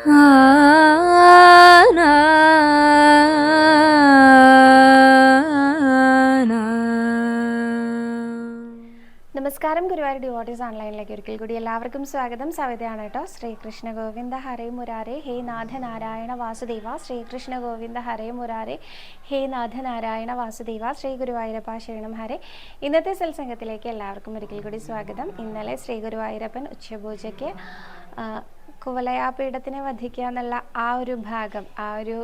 നമസ്കാരം ഗുരുവായൂർ ഡിവോട്ടീസ് ഓൺലൈനിലേക്ക് ഒരിക്കൽ കൂടി എല്ലാവർക്കും സ്വാഗതം. സവിതയാണ് കേട്ടോ. ശ്രീകൃഷ്ണ ഗോവിന്ദ ഹരേ മുരാരെ. ഹേ നാഥ നാരായണ വാസുദേവ. ശ്രീകൃഷ്ണ ഗോവിന്ദ ഹരേ മുരാരെ. ഹേ നാഥ നാരായണ വാസുദേവ. ശ്രീ ഗുരുവായൂരപ്പ ശരണം ഹരേ. ഇന്നത്തെ സത്സംഗത്തിലേക്ക് എല്ലാവർക്കും ഒരിക്കൽ കൂടി സ്വാഗതം. ഇന്നലെ ശ്രീ ഗുരുവായൂരപ്പൻ ഉച്ചപൂജയ്ക്ക് കുവലയാപീഠത്തിനെ വധിക്കുക എന്നുള്ള ആ ഒരു ഭാഗം ആ ഒരു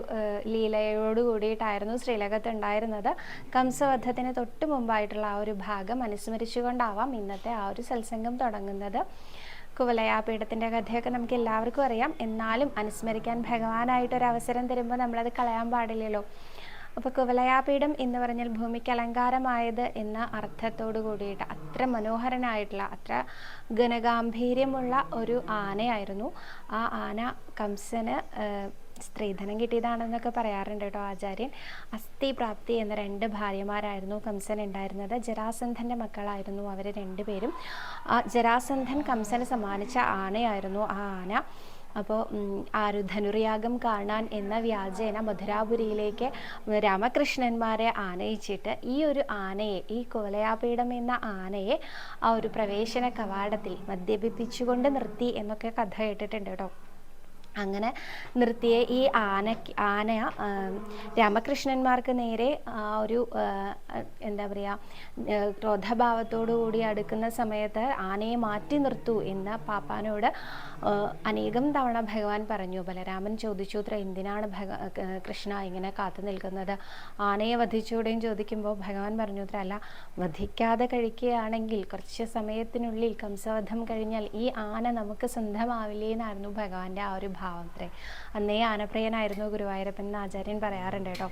ലീലയോട് കൂടിയിട്ടായിരുന്നു ശ്രീലകത്ത് ഉണ്ടായിരുന്നത് കംസവധത്തിന് തൊട്ട് മുമ്പായിട്ടുള്ള ആ ഒരു ഭാഗം അനുസ്മരിച്ചുകൊണ്ടാവാം ഇന്നത്തെ ആ ഒരു സത്സംഗം തുടങ്ങുന്നത്. കുവലയാപീഠത്തിന്റെ കഥയൊക്കെ നമുക്ക് എല്ലാവർക്കും അറിയാം. എന്നാലും അനുസ്മരിക്കാൻ ഭഗവാനായിട്ടൊരു അവസരം തരുമ്പോൾ നമ്മളത് കളയാൻ പാടില്ലല്ലോ. അപ്പോൾ കുവലയാപീഠം എന്ന് പറഞ്ഞാൽ ഭൂമിക്ക് അലങ്കാരമായത് എന്ന അർത്ഥത്തോടു കൂടിയിട്ട് അത്ര മനോഹരനായിട്ടുള്ള അത്ര ഗണഗാംഭീര്യമുള്ള ഒരു ആനയായിരുന്നു. ആ ആന കംസന് സ്ത്രീധനം കിട്ടിയതാണെന്നൊക്കെ പറയാറുണ്ട് കേട്ടോ ആചാര്യൻ. അസ്ഥി പ്രാപ്തി എന്ന രണ്ട് ഭാര്യമാരായിരുന്നു കംസൻ ഉണ്ടായിരുന്നത്. ജരാസന്ധന്റെ മക്കളായിരുന്നു അവർ രണ്ടുപേരും. ആ ജരാസന്ധൻ കംസന് സമ്മാനിച്ച ആനയായിരുന്നു ആ ആന. അപ്പോൾ ആരു ധനുർയാഗം കാണാൻ എന്ന വ്യാജേന മധുരാപുരിയിലേക്ക് രാമകൃഷ്ണന്മാരെ ആനയിച്ചിട്ട് ഈ ഒരു ആനയെ ഈ കോലയാപീഠം എന്ന ആനയെ ആ ഒരു പ്രവേശന കവാടത്തിൽ മദ്യപിപ്പിച്ചുകൊണ്ട് നിർത്തി എന്നൊക്കെ കഥ കേട്ടിട്ടുണ്ട് കേട്ടോ. അങ്ങനെ നിർത്തിയ ഈ ആന ആന രാമകൃഷ്ണന്മാർക്ക് നേരെ ആ ഒരു എന്താ പറയുക ക്രോധഭാവത്തോടു കൂടി അടുക്കുന്ന സമയത്ത് ആനയെ മാറ്റി നിർത്തൂ എന്ന് പാപ്പാനോട് അനേകം തവണ ഭഗവാൻ പറഞ്ഞു. ബലരാമൻ ചോദിച്ചു "ഇത്ര എന്തിനാണ് ഭഗ കൃഷ്ണ ഇങ്ങനെ കാത്തു നിൽക്കുന്നത്? ആനയെ വധിച്ചുകൂടെയും ചോദിക്കുമ്പോൾ ഭഗവാൻ പറഞ്ഞു "ഇത്ര അല്ല വധിക്കാതെ കഴിക്കുകയാണെങ്കിൽ കുറച്ച് സമയത്തിനുള്ളിൽ കംസവധം കഴിഞ്ഞാൽ ഈ ആന നമുക്ക് സ്വന്തമാവില്ലേ എന്നായിരുന്നു ഭഗവാന്റെ ആ ഒരു ഭാവം. അത്രേ അന്നേ ആനപ്രിയനായിരുന്നു ഗുരുവായൂരപ്പൻ എന്ന് ആചാര്യൻ പറയാറുണ്ട് കേട്ടോ.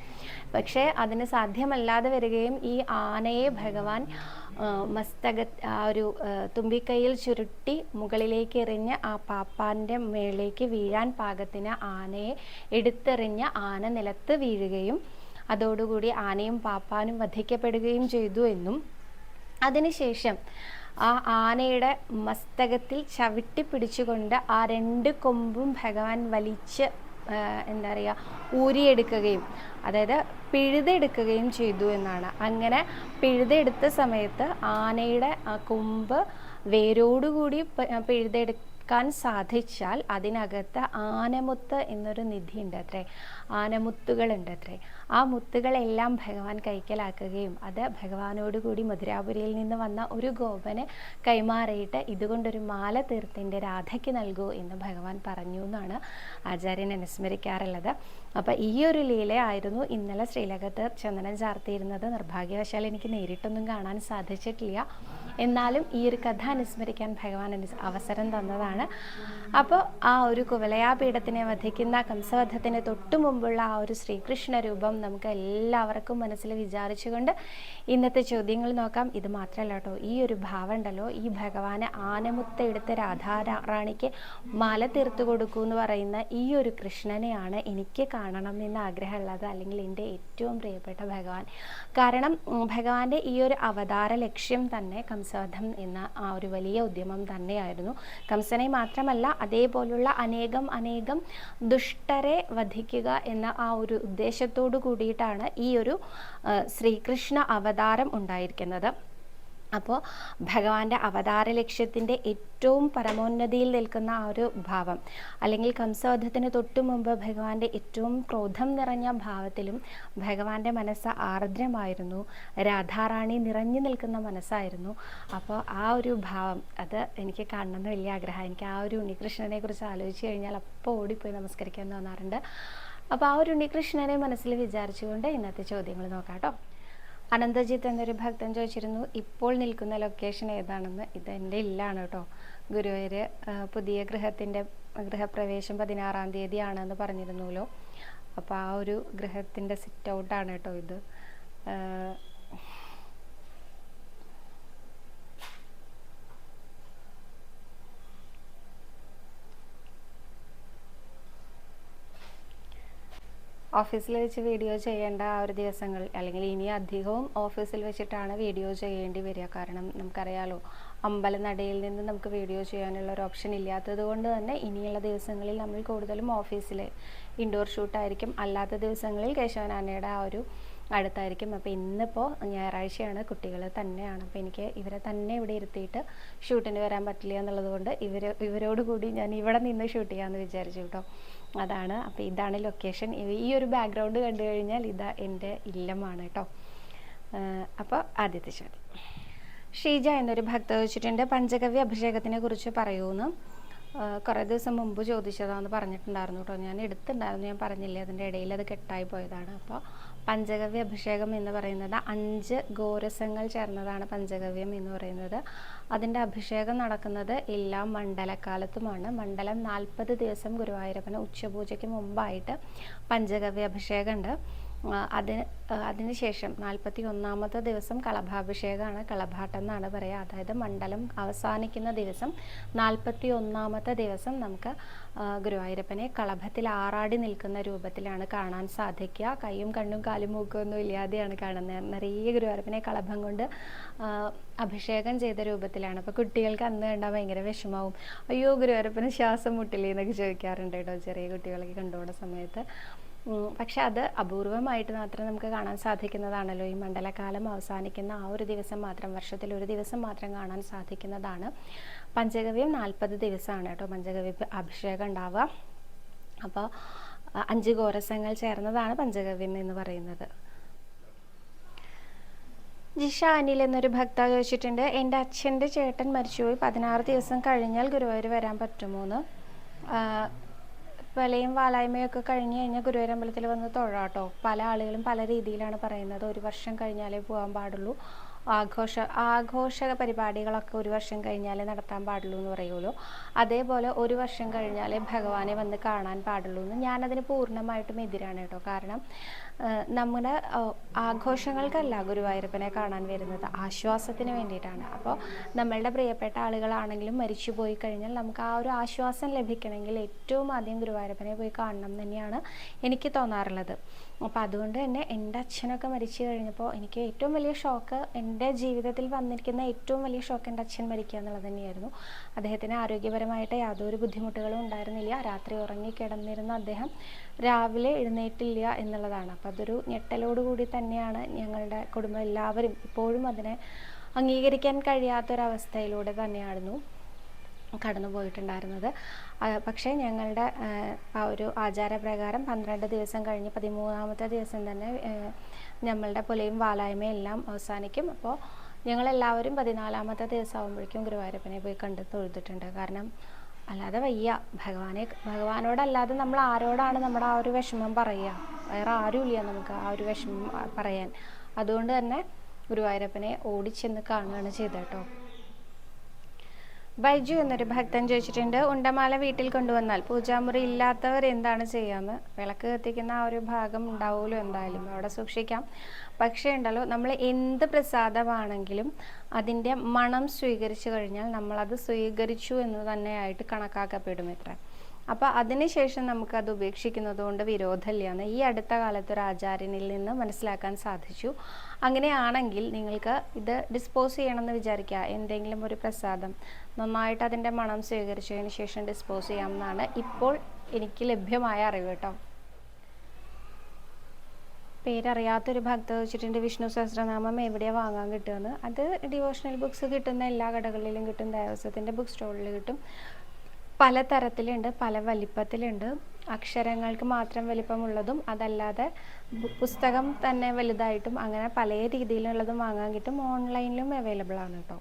പക്ഷേ അതിന് സാധ്യമല്ലാതെ വരികയും ഈ ആനയെ ഭഗവാൻ മസ്തക ആ ഒരു തുമ്പിക്കൈയിൽ ചുരുട്ടി മുകളിലേക്ക് എറിഞ്ഞ് ആ പാപ്പാന്റെ മേളിലേക്ക് വീഴാൻ പാകത്തിന് ആനയെ എടുത്തെറിഞ്ഞ് ആന നിലത്ത് വീഴുകയും അതോടുകൂടി ആനയും പാപ്പാനും വധിക്കപ്പെടുകയും ചെയ്തു എന്നും. അതിനുശേഷം ആ ആനയുടെ മസ്തകത്തിൽ ചവിട്ടി പിടിച്ചുകൊണ്ട് ആ രണ്ട് കൊമ്പും ഭഗവാൻ വലിച്ച് എന്താ പറയുക ഊരിയെടുക്കുകയും അതായത് പിഴുതെടുക്കുകയും ചെയ്തു എന്നാണ്. അങ്ങനെ പിഴുതെടുത്ത സമയത്ത് ആനയുടെ ആ കൊമ്പ് വേരോടുകൂടി പ- പിഴുതെടുക്കാൻ സാധിച്ചാൽ അതിനകത്ത് ആനമുത്ത് എന്നൊരു നിധി ഉണ്ട് അത്രേ. ആനമുത്തുകളുണ്ട് അത്രേ ആ മുത്തുകളെല്ലാം ഭഗവാൻ കൈക്കലാക്കുകയും അത് ഭഗവാനോടുകൂടി മധുരാപുരിയിൽ നിന്ന് വന്ന ഒരു ഗോപന് കൈമാറിയിട്ട് ഇതുകൊണ്ടൊരു മാല തീർത്തിന്റെ രാധയ്ക്ക് നൽകൂ എന്ന് ഭഗവാൻ പറഞ്ഞു എന്നാണ് ആചാര്യൻ അനുസ്മരിക്കാറുള്ളത് അപ്പോൾ ഈ ഒരു ലീലയായിരുന്നു ഇന്നലെ ശ്രീലകത്ത് ചന്ദനം ചാർത്തിയിരുന്നത്. നിർഭാഗ്യവശാൽ എനിക്ക് നേരിട്ടൊന്നും കാണാൻ സാധിച്ചിട്ടില്ല. എന്നാലും ഈ ഒരു കഥ അനുസ്മരിക്കാൻ ഭഗവാൻ അവസരം തന്നതാണ്. അപ്പോൾ ആ ഒരു കുവലയാപീഠത്തിനെ വധിക്കുന്ന കംസവധത്തിന് തൊട്ടു മുമ്പുള്ള ആ ഒരു ശ്രീകൃഷ്ണ രൂപം നമുക്ക് എല്ലാവർക്കും മനസ്സിൽ വിചാരിച്ചുകൊണ്ട് ഇന്നത്തെ ചോദ്യങ്ങൾ നോക്കാം. ഇത് മാത്രമല്ല കേട്ടോ ഈ ഒരു ഭാവം ഉണ്ടല്ലോ ഈ ഭഗവാനെ ആനമുത്ത രാധാറാണിക്ക് രാധാ റാണിക്ക് മാല തീർത്തു കൊടുക്കൂ എന്ന് പറയുന്ന ഈ ഒരു കൃഷ്ണനെയാണ് എനിക്ക് കാണണം എന്ന് ആഗ്രഹമുള്ളത് അല്ലെങ്കിൽ എന്റെ ഏറ്റവും പ്രിയപ്പെട്ട ഭഗവാൻ. കാരണം ഭഗവാന്റെ ഈ ഒരു അവതാര ലക്ഷ്യം തന്നെ കംസവധം എന്ന ആ ഒരു വലിയ ഉദ്യമം തന്നെയായിരുന്നു. കംസനെ മാത്രമല്ല അതേപോലുള്ള അനേകം അനേകം ദുഷ്ടരെ വധിക്കുക എന്ന ആ ഒരു ഉദ്ദേശത്തോടു കൂടിയിട്ടാണ് ഈ ഒരു ശ്രീകൃഷ്ണ അവതാരം ഉണ്ടായിരിക്കുന്നത്. അപ്പോൾ ഭഗവാന്റെ അവതാര ലക്ഷ്യത്തിന്റെ ഏറ്റവും പരമോന്നതിയിൽ നിൽക്കുന്ന ആ ഒരു ഭാവം. അല്ലെങ്കിൽ കംസവധത്തിന് തൊട്ടു മുമ്പ് ഭഗവാന്റെ ഏറ്റവും ക്രോധം നിറഞ്ഞ ഭാവത്തിലും ഭഗവാന്റെ മനസ്സ് ആർദ്രമായിരുന്നു. രാധാറാണി നിറഞ്ഞു നിൽക്കുന്ന മനസ്സായിരുന്നു. അപ്പോൾ ആ ഒരു ഭാവം അത് എനിക്ക് കാണണമെന്ന് വലിയ ആഗ്രഹം എനിക്ക് ആ ഒരു ഉണ്ണികൃഷ്ണനെ കുറിച്ച് ആലോചിച്ച് കഴിഞ്ഞാൽ അപ്പോൾ ഓടിപ്പോയി നമസ്കരിക്കാൻ തോന്നാറുണ്ട്. അപ്പോൾ ആ ഒരു ഉണ്ണികൃഷ്ണനെ മനസ്സിൽ വിചാരിച്ചുകൊണ്ട് ഇന്നത്തെ ചോദ്യങ്ങൾ നോക്കാം കേട്ടോ. അനന്തജിത്ത് എന്നൊരു ഭക്തൻ ചോദിച്ചിരുന്നു ഇപ്പോൾ നിൽക്കുന്ന ലൊക്കേഷൻ ഏതാണെന്ന്? ഇത് എന്റെ ഇല്ലാണ് കേട്ടോ. ഗുരുവായൂർ പുതിയ ഗൃഹത്തിന്റെ ഗൃഹപ്രവേശം പതിനാറാം തീയതി ആണെന്ന് പറഞ്ഞിരുന്നല്ലോ. അപ്പോൾ ആ ഒരു ഗൃഹത്തിന്റെ സിറ്റ് ഔട്ടാണ് കേട്ടോ ഇത്. ഓഫീസിൽ വെച്ച് വീഡിയോ ചെയ്യേണ്ട ആ ഒരു ദിവസങ്ങൾ അല്ലെങ്കിൽ ഇനി അധികവും ഓഫീസിൽ വെച്ചിട്ടാണ് വീഡിയോ ചെയ്യേണ്ടി വരിക. കാരണം നമുക്കറിയാലോ അമ്പലനടയിൽ നിന്ന് നമുക്ക് വീഡിയോ ചെയ്യാനുള്ള ഒരു ഓപ്ഷൻ ഇല്ലാത്തത് കൊണ്ട് തന്നെ ഇനിയുള്ള ദിവസങ്ങളിൽ നമ്മൾ കൂടുതലും ഓഫീസിൽ ഇൻഡോർ ഷൂട്ടായിരിക്കും. അല്ലാത്ത ദിവസങ്ങളിൽ കേശവനാനയുടെ ആ ഒരു അടുത്തായിരിക്കും. അപ്പോൾ ഇന്നിപ്പോൾ ഞായറാഴ്ചയാണ് കുട്ടികൾ തന്നെയാണ്. അപ്പോൾ എനിക്ക് ഇവരെ തന്നെ ഇവിടെ ഇരുത്തിയിട്ട് ഷൂട്ടിന് വരാൻ പറ്റില്ല എന്നുള്ളത് കൊണ്ട് ഇവർ ഇവരോട് കൂടി ഞാൻ ഇവിടെ നിന്ന് ഷൂട്ട് ചെയ്യാമെന്ന് വിചാരിച്ചു കേട്ടോ. അതാണ്. അപ്പോൾ ഇതാണ് ലൊക്കേഷൻ ഈ ഒരു ബാക്ക്ഗ്രൗണ്ട് കണ്ടു കഴിഞ്ഞാൽ ഇതാ എന്റെ ഇല്ലമാണ് കേട്ടോ അപ്പോൾ ആദ്യത്തെ ചോദ്യം. ഷീജ എന്നൊരു ഭക്ത ചോദിച്ചിട്ടുണ്ട്. പഞ്ചഗവ്യ അഭിഷേകത്തിനെ കുറിച്ച് പറയൂന്ന്. കുറേ ദിവസം മുമ്പ് ചോദിച്ചതാന്ന് പറഞ്ഞിട്ടുണ്ടായിരുന്നു കേട്ടോ ഞാൻ എടുത്തിട്ടുണ്ടായിരുന്നു. ഞാൻ പറഞ്ഞില്ലേ അതിന്റെ ഇടയിൽ അത് കെട്ടായി പോയതാണ്. അപ്പോൾ പഞ്ചഗവ്യ അഭിഷേകം എന്ന് പറയുന്നത് അഞ്ച് ഗോരസങ്ങൾ ചേർന്നതാണ് പഞ്ചഗവ്യം എന്ന് പറയുന്നത്. അതിന്റെ അഭിഷേകം നടക്കുന്നത് എല്ലാ മണ്ഡലക്കാലത്തുമാണ് മണ്ഡലം നാൽപ്പത് ദിവസം ഗുരുവായൂരപ്പന് ഉച്ചപൂജയ്ക്ക് മുമ്പായിട്ട് പഞ്ചഗവ്യ അഭിഷേകമുണ്ട് അതിന് അതിനുശേഷം നാൽപ്പത്തി ഒന്നാമത്തെ ദിവസം കളഭാഭിഷേകമാണ്. കളഭാട്ടം എന്നാണ് പറയുക അതായത് മണ്ഡലം അവസാനിക്കുന്ന ദിവസം നാൽപ്പത്തി ഒന്നാമത്തെ ദിവസം നമുക്ക് ഗുരുവായൂരപ്പനെ കളഭത്തിൽ ആറാടി നിൽക്കുന്ന രൂപത്തിലാണ് കാണാൻ സാധിക്കുക. കൈയും കണ്ണും കാലും മൂക്കും ഒന്നും ഇല്ലാതെയാണ് കാണുന്നത്. നിറയെ ഗുരുവായൂരപ്പനെ കളഭം കൊണ്ട് അഭിഷേകം ചെയ്ത രൂപത്തിലാണ്. അപ്പോൾ കുട്ടികൾക്ക് അന്ന് കണ്ടാൽ ഭയങ്കര വിഷമാവും. അയ്യോ ഗുരുവായൂരപ്പന് ശ്വാസം മുട്ടില്ലേ എന്നൊക്കെ ചോദിക്കാറുണ്ട് കേട്ടോ ചെറിയ കുട്ടികളൊക്കെ കണ്ടുപോകുന്ന സമയത്ത്. പക്ഷെ അത് അപൂർവമായിട്ട് മാത്രം നമുക്ക് കാണാൻ സാധിക്കുന്നതാണല്ലോ. ഈ മണ്ഡലകാലം അവസാനിക്കുന്ന ആ ഒരു ദിവസം മാത്രം വർഷത്തിൽ ഒരു ദിവസം മാത്രം കാണാൻ സാധിക്കുന്നതാണ്. പഞ്ചഗവ്യം നാൽപ്പത് ദിവസമാണ് കേട്ടോ. പഞ്ചഗവ്യ അഭിഷേകം ഉണ്ടാവുക. അപ്പോൾ അഞ്ച് ഗോരസങ്ങൾ ചേർന്നതാണ് പഞ്ചഗവ്യം എന്ന് പറയുന്നത്. ജിഷ അനിൽ എന്നൊരു ഭക്ത ചോദിച്ചിട്ടുണ്ട് എന്റെ അച്ഛന്റെ ചേട്ടൻ മരിച്ചുപോയി. പതിനാറ് ദിവസം കഴിഞ്ഞാൽ ഗുരുവായൂർ വരാൻ പറ്റുമോന്ന് വിലയും വാലായ്മയൊക്കെ കഴിഞ്ഞു കഴിഞ്ഞാൽ ഗുരുവായൂർ അമ്പലത്തിൽ വന്ന് തൊഴാട്ടോ. പല ആളുകളും പല രീതിയിലാണ് പറയുന്നത്. ഒരു വർഷം കഴിഞ്ഞാലേ പോകാൻ പാടുള്ളൂ. ആഘോഷ ആഘോഷ പരിപാടികളൊക്കെ ഒരു വർഷം കഴിഞ്ഞാലേ നടത്താൻ പാടുള്ളൂ എന്ന് പറയുമല്ലോ അതേപോലെ ഒരു വർഷം കഴിഞ്ഞാലേ ഭഗവാനെ വന്ന് കാണാൻ പാടുള്ളൂ എന്ന് ഞാനതിന് പൂർണമായിട്ടും എതിരാണ് കേട്ടോ. കാരണം നമ്മുടെ ആഘോഷങ്ങൾക്കല്ല ഗുരുവായൂരപ്പനെ കാണാൻ വരുന്നത്. ആശ്വാസത്തിന് വേണ്ടിയിട്ടാണ്. അപ്പോൾ നമ്മളുടെ പ്രിയപ്പെട്ട ആളുകളാണെങ്കിലും മരിച്ചു പോയി കഴിഞ്ഞാൽ നമുക്ക് ആ ഒരു ആശ്വാസം ലഭിക്കണമെങ്കിൽ ഏറ്റവും ആദ്യം ഗുരുവായൂരപ്പനെ പോയി കാണണം തന്നെയാണ് എനിക്ക് തോന്നാറുള്ളത്. അപ്പോൾ അതുകൊണ്ട് തന്നെ എന്റെ അച്ഛനൊക്കെ മരിച്ചു കഴിഞ്ഞപ്പോൾ എനിക്ക് ഏറ്റവും വലിയ ഷോക്ക് എന്റെ ജീവിതത്തിൽ വന്നിരിക്കുന്ന ഏറ്റവും വലിയ ഷോക്ക് എന്റെ അച്ഛൻ മരിക്കുക എന്നുള്ളത് തന്നെയായിരുന്നു. അദ്ദേഹത്തിന് ആരോഗ്യപരമായിട്ട് യാതൊരു ബുദ്ധിമുട്ടുകളും ഉണ്ടായിരുന്നില്ല. രാത്രി ഉറങ്ങി കിടന്നിരുന്ന അദ്ദേഹം രാവിലെ എഴുന്നേറ്റില്ല എന്നുള്ളതാണ്. അപ്പോൾ അതൊരു ഞെട്ടലോടുകൂടി തന്നെയാണ് ഞങ്ങളുടെ കുടുംബം എല്ലാവരും ഇപ്പോഴും അതിനെ അംഗീകരിക്കാൻ കഴിയാത്തൊരവസ്ഥയിലൂടെ തന്നെയായിരുന്നു. കടന്നു പോയിട്ടുണ്ടായിരുന്നത്. പക്ഷേ ഞങ്ങളുടെ ആ, ഒരു ആചാരപ്രകാരം പന്ത്രണ്ട് ദിവസം കഴിഞ്ഞ് പതിമൂന്നാമത്തെ ദിവസം തന്നെ ഞമ്മളുടെ പുലയും വാലായ്മയും എല്ലാം അവസാനിക്കും. അപ്പോൾ ഞങ്ങളെല്ലാവരും പതിനാലാമത്തെ ദിവസം ആകുമ്പോഴേക്കും ഗുരുവായൂരപ്പനെ പോയി കണ്ട് തൊഴുതിട്ടുണ്ട്. കാരണം അല്ലാതെ വയ്യ. ഭഗവാനെ ഭഗവാനോടല്ലാതെ നമ്മൾ ആരോടാണ് നമ്മുടെ ആ ഒരു വിഷമം പറയുക? വേറെ ആരുമില്ല നമുക്ക് ആ ഒരു വിഷമം പറയാൻ. അതുകൊണ്ട് തന്നെ ഗുരുവായൂരപ്പനെ ഓടിച്ചെന്ന് കാണുകയാണ് ചെയ്തത് കേട്ടോ. ബൈജു എന്നൊരു ഭക്തൻ ചോദിച്ചിട്ടുണ്ട് ഉണ്ടമാല വീട്ടിൽ കൊണ്ടുവന്നാൽ പൂജാമുറി ഇല്ലാത്തവർ എന്താണ് ചെയ്യാന്ന്? വിളക്ക് കത്തിക്കുന്ന ആ ഒരു ഭാഗം ഉണ്ടാവുമല്ലോ എന്തായാലും അവിടെ സൂക്ഷിക്കാം. പക്ഷേ ഉണ്ടല്ലോ നമ്മൾ എന്ത് പ്രസാദമാണെങ്കിലും അതിന്റെ മണം സ്വീകരിച്ചു കഴിഞ്ഞാൽ നമ്മളത് സ്വീകരിച്ചു എന്ന് തന്നെയായിട്ട് കണക്കാക്കപ്പെടും ഇത്ര. അപ്പോൾ അതിനുശേഷം നമുക്കത് ഉപേക്ഷിക്കുന്നത് കൊണ്ട് വിരോധമില്ല എന്ന് ഈ അടുത്ത കാലത്ത് ഒരു ആചാര്യനിൽ നിന്ന് മനസ്സിലാക്കാൻ സാധിച്ചു. അങ്ങനെയാണെങ്കിൽ നിങ്ങൾക്ക് ഇത് ഡിസ്പോസ് ചെയ്യണമെന്ന് വിചാരിക്കുക. എന്തെങ്കിലും ഒരു പ്രസാദം നന്നായിട്ട് അതിന്റെ മണം സ്വീകരിച്ചതിന് ശേഷം ഡിസ്പോസ് ചെയ്യാമെന്നാണ് ഇപ്പോൾ എനിക്ക് ലഭ്യമായ അറിവ് കേട്ടോ. പേരറിയാത്തൊരു ഭക്ത വെച്ചിട്ടുണ്ട് വിഷ്ണു സഹസ്രനാമം എവിടെയാണ് വാങ്ങാൻ കിട്ടുമെന്ന് അത് ഡിവോഷണൽ ബുക്സ് കിട്ടുന്ന എല്ലാ കടകളിലും കിട്ടും ദേവസ്വത്തിന്റെ ബുക്ക് സ്റ്റോളിൽ കിട്ടും. പല തരത്തിലുണ്ട് പല വലിപ്പത്തിലുണ്ട്. അക്ഷരങ്ങൾക്ക് മാത്രം വലിപ്പമുള്ളതും അതല്ലാതെ പുസ്തകം തന്നെ വലുതായിട്ടും അങ്ങനെ പല രീതിയിലുള്ളതും വാങ്ങാൻ കിട്ടും. ഓൺലൈനിലും അവൈലബിൾ ആണ് കേട്ടോ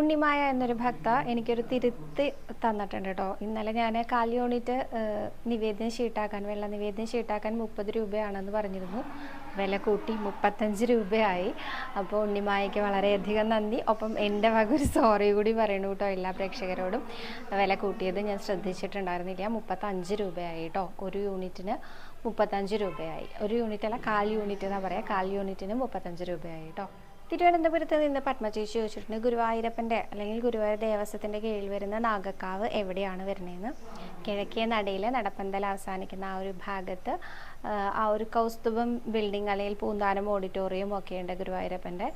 ഉണ്ണിമായ എന്നൊരു ഭക്ത എനിക്കൊരു തിരുത്തി തന്നിട്ടുണ്ട് കേട്ടോ ഇന്നലെ ഞാൻ കാൽ യൂണിറ്റ് നിവേദ്യം ഷീട്ടാക്കാൻ വെള്ള നിവേദ്യം ഷീട്ടാക്കാൻ മുപ്പത് രൂപയാണെന്ന് പറഞ്ഞിരുന്നു. വില കൂട്ടി മുപ്പത്തഞ്ച് രൂപയായി. അപ്പോൾ ഉണ്ണിമായയ്ക്ക് വളരെയധികം നന്ദി. ഒപ്പം എന്റെ വക ഒരു സോറി കൂടി പറയണു കേട്ടോ എല്ലാ പ്രേക്ഷകരോടും. വില കൂട്ടിയത് ഞാൻ ശ്രദ്ധിച്ചിട്ടുണ്ടായിരുന്നില്ല. മുപ്പത്തഞ്ച് രൂപയായി കേട്ടോ. ഒരു യൂണിറ്റിന് മുപ്പത്തഞ്ച് രൂപയായി. ഒരു യൂണിറ്റ് അല്ല കാൽ യൂണിറ്റ് എന്നാ പറയുക കാൽ യൂണിറ്റിന് മുപ്പത്തഞ്ച് രൂപയായി കേട്ടോ. തിരുവനന്തപുരത്ത് നിന്ന് പത്മചേച്ചി ചോദിച്ചിട്ടുണ്ട് ഗുരുവായൂരപ്പന്റെ അല്ലെങ്കിൽ ഗുരുവായൂർ ദേവസ്വത്തിന്റെ കീഴിൽ വരുന്ന നാഗക്കാവ് എവിടെയാണ് വരുന്നതെന്ന്? കിഴക്കേ നടയിൽ നടപ്പന്തൽ അവസാനിക്കുന്ന ആ ഒരു ഭാഗത്ത് ആ, ഒരു കൗസ്തുഭം ബിൽഡിംഗ് അല്ലെങ്കിൽ പൂന്താനം ഓഡിറ്റോറിയം ഒക്കെ ഉണ്ട് ഗുരുവായൂരപ്പന്റെ.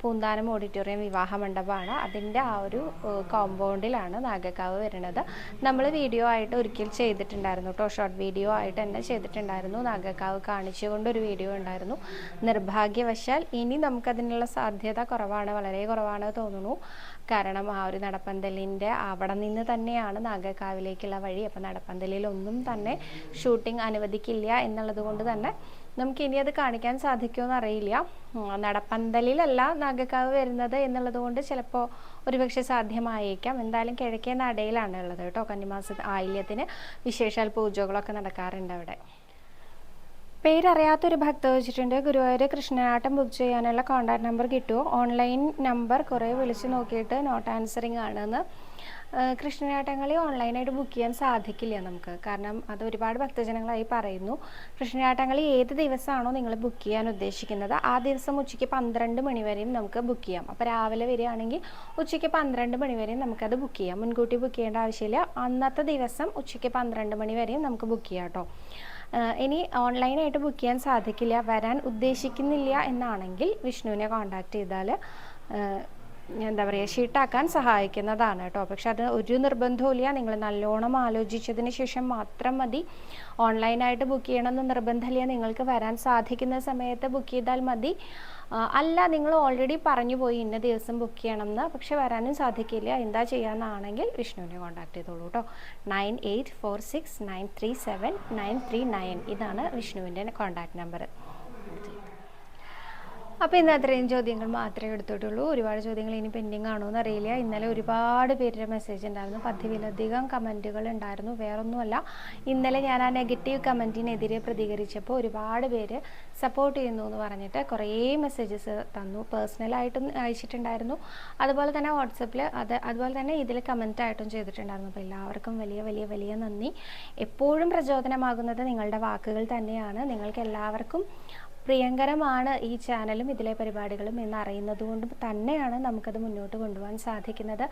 പൂന്താനം ഓഡിറ്റോറിയം വിവാഹ മണ്ഡപമാണ്. അതിന്റെ ആ ഒരു കോമ്പൗണ്ടിലാണ് നാഗക്കാവ് വരുന്നത്. നമ്മൾ വീഡിയോ ആയിട്ട് ഒരിക്കൽ ചെയ്തിട്ടുണ്ടായിരുന്നു കേട്ടോ. ഷോർട്ട് വീഡിയോ ആയിട്ട് തന്നെ ചെയ്തിട്ടുണ്ടായിരുന്നു. നാഗക്കാവ് കാണിച്ചുകൊണ്ട് ഒരു വീഡിയോ ഉണ്ടായിരുന്നു. നിർഭാഗ്യവശാൽ ഇനി നമുക്കതിനുള്ള സാധ്യത കുറവാണ്. വളരെ കുറവാണ് തോന്നുന്നു. കാരണം ആ ഒരു നടപ്പന്തലിന്റെ അവിടെ നിന്ന് തന്നെയാണ് നാഗക്കാവിലേക്കുള്ള വഴി. അപ്പോൾ നടപ്പന്തലിൽ ഒന്നും തന്നെ ഷൂട്ടിംഗ് അനുവദിക്കില്ല എന്നുള്ളത് കൊണ്ട് തന്നെ നമുക്ക് ഇനി അത് കാണിക്കാൻ സാധിക്കുമെന്ന് അറിയില്ല. നടപ്പന്തലിലല്ല നാഗക്കാവ് വരുന്നത് എന്നുള്ളത് കൊണ്ട് ചിലപ്പോൾ ഒരുപക്ഷെ സാധ്യമായേക്കാം. എന്തായാലും കിഴക്കേ നടയിലാണ് ഉള്ളത് കേട്ടോ കന്നിമാസ ആയില്യത്തിന്. വിശേഷാൽ പൂജകളൊക്കെ നടക്കാറുണ്ട് അവിടെ. പേരറിയാത്തൊരു ഭക്ത വെച്ചിട്ടുണ്ട്. ഗുരുവായൂർ കൃഷ്ണനാട്ടം ബുക്ക് ചെയ്യാനുള്ള കോൺടാക്ട് നമ്പർ കിട്ടുമോ ഓൺലൈൻ നമ്പർ കുറേ വിളിച്ച് നോക്കിയിട്ട് നോട്ട് ആൻസറിങ് ആണെന്ന്. കൃഷ്ണനാട്ടങ്ങളെ ഓൺലൈനായിട്ട് ബുക്ക് ചെയ്യാൻ സാധിക്കില്ല നമുക്ക്. കാരണം അത് ഒരുപാട് ഭക്തജനങ്ങളായി പറയുന്നു. കൃഷ്ണനാട്ടങ്ങളി ഏത് ദിവസമാണോ നിങ്ങൾ ബുക്ക് ചെയ്യാൻ ഉദ്ദേശിക്കുന്നത്? ആ ദിവസം ഉച്ചയ്ക്ക് പന്ത്രണ്ട് മണിവരെയും നമുക്ക് ബുക്ക് ചെയ്യാം. അപ്പോൾ രാവിലെ വരികയാണെങ്കിൽ ഉച്ചയ്ക്ക് പന്ത്രണ്ട് മണിവരെയും നമുക്കത് ബുക്ക് ചെയ്യാം. മുൻകൂട്ടി ബുക്ക് ചെയ്യേണ്ട ആവശ്യമില്ല. അന്നത്തെ ദിവസം ഉച്ചയ്ക്ക് പന്ത്രണ്ട് മണിവരെയും നമുക്ക് ബുക്ക് ചെയ്യാം കേട്ടോ ഇനി ഓൺലൈനായിട്ട് ബുക്ക് ചെയ്യാൻ സാധിക്കില്ല വരാൻ ഉദ്ദേശിക്കുന്നില്ല എന്നാണെങ്കിൽ വിഷ്ണുവിനെ കോൺടാക്റ്റ് ചെയ്താൽ എന്താ പറയുക ഷീട്ടാക്കാൻ സഹായിക്കുന്നതാണ് കേട്ടോ. പക്ഷെ അത് ഒരു നിർബന്ധവുമില്ല. നിങ്ങൾ നല്ലോണം ആലോചിച്ചതിന് ശേഷം മാത്രം മതി. ഓൺലൈനായിട്ട് ബുക്ക് ചെയ്യണമെന്ന് നിർബന്ധമില്ല. നിങ്ങൾക്ക് വരാൻ സാധിക്കുന്ന സമയത്ത് ബുക്ക് ചെയ്താൽ മതി. അല്ല നിങ്ങൾ ഓൾറെഡി പറഞ്ഞു പോയി ഇന്ന ദിവസം ബുക്ക് ചെയ്യണം എന്ന് പക്ഷെ വരാനും സാധിക്കില്ല. എന്താ ചെയ്യാന്നാണെങ്കിൽ വിഷ്ണുവിനെ കോൺടാക്ട് ചെയ്തോളൂ കേട്ടോ nine eight four six nine three seven nine three nine ഇതാണ് വിഷ്ണുവിന്റെ കോൺടാക്ട് നമ്പർ അപ്പോൾ ഇന്ന് അത്രയും ചോദ്യങ്ങൾ മാത്രമേ എടുത്തിട്ടുള്ളൂ. ഒരുപാട് ചോദ്യങ്ങൾ ഇനി പെൻഡിങ് ആണോ എന്ന് അറിയില്ല. ഇന്നലെ ഒരുപാട് പേരുടെ മെസ്സേജ് ഉണ്ടായിരുന്നു. പതിവിലധികം കമന്റുകൾ ഉണ്ടായിരുന്നു. വേറൊന്നുമല്ല. ഇന്നലെ ഞാൻ ആ നെഗറ്റീവ് കമന്റിനെതിരെ പ്രതികരിച്ചപ്പോൾ ഒരുപാട് പേര് സപ്പോർട്ട് ചെയ്യുന്നു എന്ന് പറഞ്ഞിട്ട് കുറേ മെസ്സേജസ് തന്നു. പേഴ്സണലായിട്ടും അയച്ചിട്ടുണ്ടായിരുന്നു. അതുപോലെ തന്നെ വാട്സപ്പിൽ അത് അതുപോലെ തന്നെ ഇതിൽ കമന്റായിട്ടും ചെയ്തിട്ടുണ്ടായിരുന്നു. അപ്പോൾ എല്ലാവർക്കും വലിയ വലിയ വലിയ നന്ദി. എപ്പോഴും പ്രചോദനമാകുന്നത് നിങ്ങളുടെ വാക്കുകൾ തന്നെയാണ്. നിങ്ങൾക്ക് എല്ലാവർക്കും പ്രിയങ്കരമാണ് ഈ ചാനലും ഇതിലെ പരിപാടികളും എന്ന് അറിയുന്നത് കൊണ്ട് തന്നെയാണ് നമുക്കത് മുന്നോട്ട് കൊണ്ടുപോകാൻ സാധിക്കുന്നത്.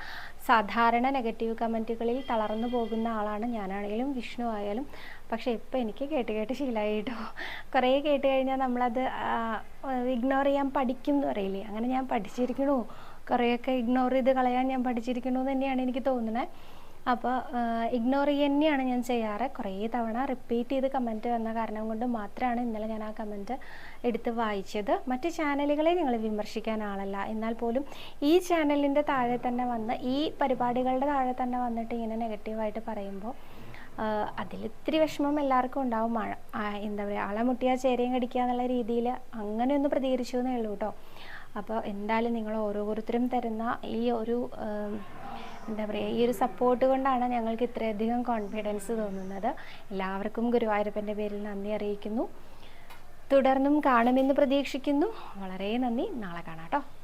സാധാരണ നെഗറ്റീവ് കമന്റുകളിൽ തളർന്നു പോകുന്ന ആളാണ് ഞാനാണെങ്കിലും വിഷ്ണു ആയാലും. പക്ഷേ ഇപ്പം എനിക്ക് കേട്ട് കേട്ട് ശീലമായി കേട്ടോ കുറേ കേട്ട് കഴിഞ്ഞാൽ നമ്മളത് ഇഗ്നോർ ചെയ്യാൻ പഠിക്കും എന്ന് പറയില്ലേ? അങ്ങനെ ഞാൻ പഠിച്ചിരിക്കണു. കുറേയൊക്കെ ഇഗ്നോർ ചെയ്ത് കളയാൻ ഞാൻ പഠിച്ചിരിക്കണു തന്നെയാണ് എനിക്ക് തോന്നുന്നത്. അപ്പോൾ ഇഗ്നോർ തന്നെയാണ് ഞാൻ ചെയ്യാറ്. കുറേ തവണ റിപ്പീറ്റ് ചെയ്ത് കമന്റ് വന്ന കാരണം കൊണ്ട് മാത്രമാണ് ഇന്നലെ ഞാൻ ആ കമന്റ് എടുത്ത് വായിച്ചത്. മറ്റ് ചാനലുകളെ നിങ്ങൾ വിമർശിക്കാൻ ആളല്ല. എന്നാൽ പോലും ഈ ചാനലിന്റെ താഴെ തന്നെ വന്ന് ഈ പരിപാടികളുടെ താഴെ തന്നെ വന്നിട്ട് ഇങ്ങനെ നെഗറ്റീവായിട്ട് പറയുമ്പോൾ അതിലിത്തിരി വിഷമം എല്ലാവർക്കും ഉണ്ടാവും. മഴ എന്താ പറയുക ആളെ മുട്ടിയാൽ ചേരയും കടിക്കുക എന്നുള്ള രീതിയിൽ അങ്ങനെ ഒന്ന് പ്രതികരിച്ചു എന്നേ ഉള്ളൂ കേട്ടോ അപ്പോൾ എന്തായാലും നിങ്ങൾ ഓരോരുത്തരും തരുന്ന ഈ ഒരു എന്താ പറയുക ഈ ഒരു സപ്പോർട്ട് കൊണ്ടാണ് ഞങ്ങൾക്ക് ഇത്രയധികം കോൺഫിഡൻസ് തോന്നുന്നത്. എല്ലാവർക്കും ഗുരുവായൂരപ്പന്റെ പേരിൽ നന്ദി അറിയിക്കുന്നു. തുടർന്നും കാണുമെന്ന് പ്രതീക്ഷിക്കുന്നു. വളരെ നന്ദി. നാളെ കാണാം കേട്ടോ.